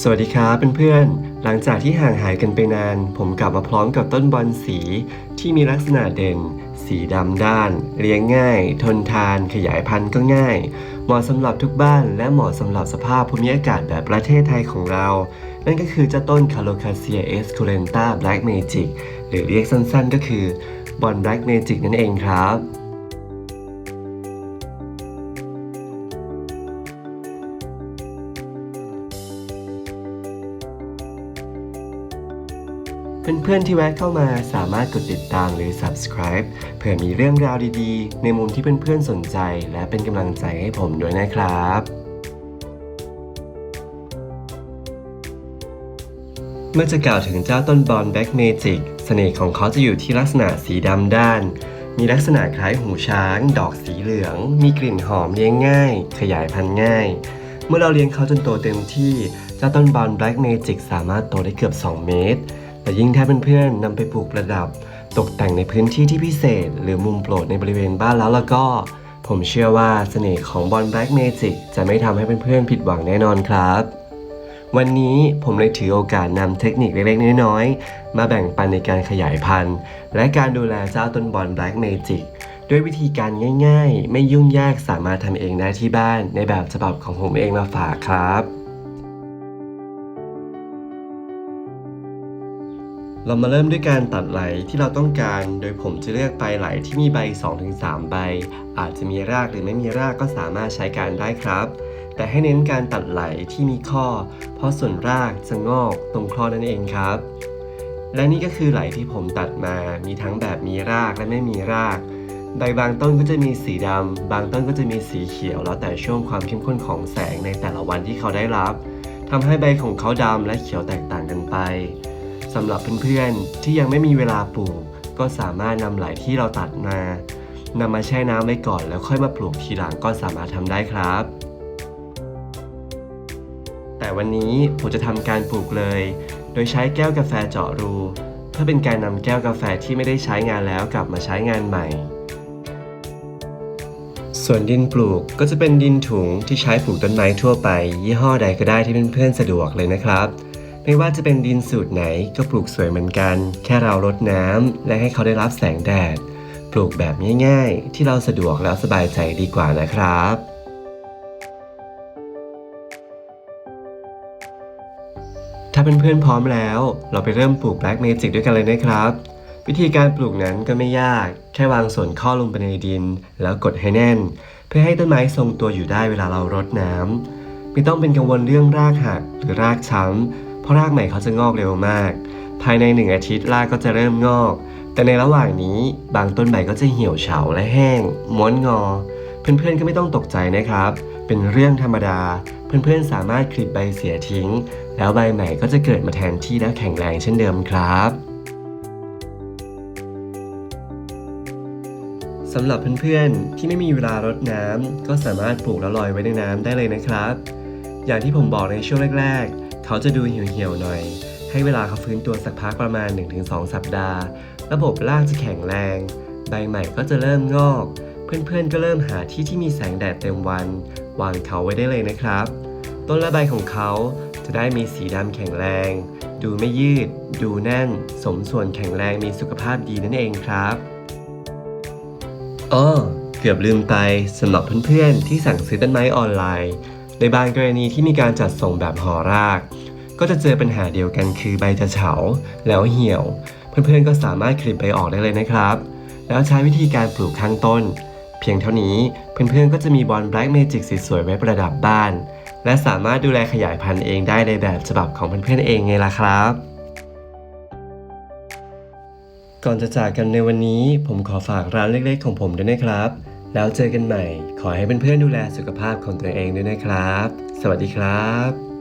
สวัสดีครับเพื่อนๆ หลังจากที่ห่างหายกันไปนาน ผมกลับมาพร้อมกับต้นบอลสีที่มีลักษณะเด่น สีดำด้าน เลี้ยงง่าย ทนทาน ขยายพันธุ์ก็ง่าย เหมาะสำหรับทุกบ้าน และเหมาะสำหรับสภาพภูมิอากาศแบบประเทศไทยของเรา นั่นก็คือเจ้าต้น c a l o c a c i a esculenta black magic หรือเรียกสั้นๆ ก็คือบอล black magic นั่นเองครับ เพื่อนๆที่แวะเข้ามาสามารถกดติดตามหรือ subscribe เพื่อมีเรื่องราวดีๆ ในมุมที่เพื่อนๆสนใจ และเป็นกำลังใจให้ผมด้วยนะครับเมื่อจะกล่าวถึงเจ้าต้นบอลแบ็กเมจิกเสน่ห์ของเขาจะอยู่ที่ลักษณะสีดำด้าน มีลักษณะคล้ายหูช้าง ดอกสีเหลือง มีกลิ่นหอมเลี้ยงง่าย ขยายพันธุ์ง่าย เมื่อเราเลี้ยงเขาจนโตเต็มที่ เจ้าต้นบอลแบล็กเมจิกสามารถโตได้เกือบ 2 เมตร แต่ยิ่งถ้าเพื่อนๆนำไปปลูกประดับ ตกแต่งในพื้นที่ที่พิเศษ หรือมุมโปรดในบริเวณบ้านแล้วแล้วก็ ผมเชื่อว่าเสน่ห์ของบอลแบล็กเมจิกจะไม่ทำให้เพื่อนๆผิดหวังแน่นอนครับ วันนี้ผมเลยถือโอกาสนำเทคนิคเล็กๆ น้อยๆ มาแบ่งปันในการขยายพันธุ์ และการดูแลเจ้าต้นบอลแบล็กเมจิกด้วยวิธีการง่าย ๆ ไม่ยุ่งยากสามารถทำเองได้ที่บ้านในแบบฉบับของผมเองมาฝากครับ เรามาเริ่มด้วยการตัดไหลที่เราต้องการ โดยผมจะเลือกปลายไหลที่มีใบ 2-3 ใบ อาจจะมีรากหรือไม่มีรากก็สามารถใช้การได้ครับ แต่ให้เน้นการตัดไหลที่มีข้อ เพราะส่วนรากจะงอกตรงข้อนั่นเองครับ และนี่ก็คือไหลที่ผมตัดมา มีทั้งแบบมีรากและไม่มีราก ใบบางต้นก็จะมีสีดำ บางต้นก็จะมีสีเขียว แล้วแต่ช่วงความเข้มข้นของแสงในแต่ละวันที่เขาได้รับทำให้ใบของเขาดำและเขียวแตกต่างกันไป สำหรับเพื่อนๆ ที่ยังไม่มีเวลาปลูก ก็สามารถนำไหลที่เราตัดมานำมาแช่น้ำไว้ก่อน แล้วค่อยมาปลูกทีหลังก็สามารถทำได้ครับ แต่วันนี้ผมจะทำการปลูกเลย โดยใช้แก้วกาแฟเจาะรู เพื่อเป็นการนำแก้วกาแฟที่ไม่ได้ใช้งานแล้วกลับมาใช้งานใหม่ ส่วนดินปลูกก็จะเป็นดินถุงที่ใช้ปลูกต้นไม้ทั่วไป ยี่ห้อใดก็ได้ที่เพื่อนๆสะดวกเลยนะครับ ไม่ว่าจะเป็นดินสูตรไหนก็ปลูกสวยเหมือนกัน แค่เรารดน้ำและให้เขาได้รับแสงแดด ปลูกแบบง่ายๆ ที่เราสะดวกแล้วสบายใจดีกว่านะครับถ้าเพื่อนๆพร้อมแล้ว เราไปเริ่มปลูก Black Magic ด้วยกันเลยนะครับ วิธีการปลูกนั้นก็ไม่ยาก แค่วางส่วนข้อลงไปในดิน แล้วกดให้แน่น เพื่อให้ต้นไม้ทรงตัวอยู่ได้เวลาเรารดน้ำไม่ต้องเป็นกังวลเรื่องรากหักหรือรากช้ำ เพราะรากใหม่เขาจะงอกเร็วมาก ภายในหนึ่งอาทิตย์รากก็จะเริ่มงอก แต่ในระหว่างนี้บางต้นใบก็จะเหี่ยวเฉาและแห้ง ม้วนงอ เพื่อนๆก็ไม่ต้องตกใจนะครับ เป็นเรื่องธรรมดา เพื่อนๆสามารถคลิปใบเสียทิ้ง แล้วใบใหม่ก็จะเกิดมาแทนที่และแข็งแรงเช่นเดิมครับสำหรับเพื่อนๆ ที่ไม่มีเวลารดน้ำก็สามารถปลูกแล้วลอยไว้ในน้ำได้เลยนะครับ อย่างที่ผมบอกในช่วงแรกๆ เขาจะดูเหี่ยวๆหน่อย ให้เวลาเขาฟื้นตัวสักพักประมาณ 1-2 สัปดาห์ ระบบรากจะแข็งแรง ใบใหม่ก็จะเริ่มงอก เพื่อนๆก็เริ่มหาที่ที่มีแสงแดดเต็มวัน วางเขาไว้ได้เลยนะครับ ต้นและใบของเขาจะได้มีสีดำแข็งแรง ดูไม่ยืด ดูแน่น สมส่วนแข็งแรงมีสุขภาพดีนั่นเองครับอ้อเกือบลืมไปสำหรับเพื่อนๆที่สั่งซื้อต้นไม้ออนไลน์ ในบางกรณีที่มีการจัดส่งแบบห่อราก ก็จะเจอปัญหาเดียวกันคือใบจะเฉา แล้วเหี่ยว เพื่อนๆก็สามารถคลิปใบออกได้เลยนะครับ แล้วใช้วิธีการปลูกข้างต้น เพียงเท่านี้เพื่อนๆก็จะมีบอลแบล็กเมจิกสวยๆไว้ประดับบ้าน และสามารถดูแลขยายพันธุ์เองได้ในแบบฉบับของเพื่อนๆเองไงล่ะครับก่อนจะจากกันในวันนี้ผมขอฝากร้านเล็กๆของผมด้วยนะครับ แล้วเจอกันใหม่ ขอให้เเพื่อนๆดูแลสุขภาพของตัวเองด้วยนะครับ สวัสดีครับ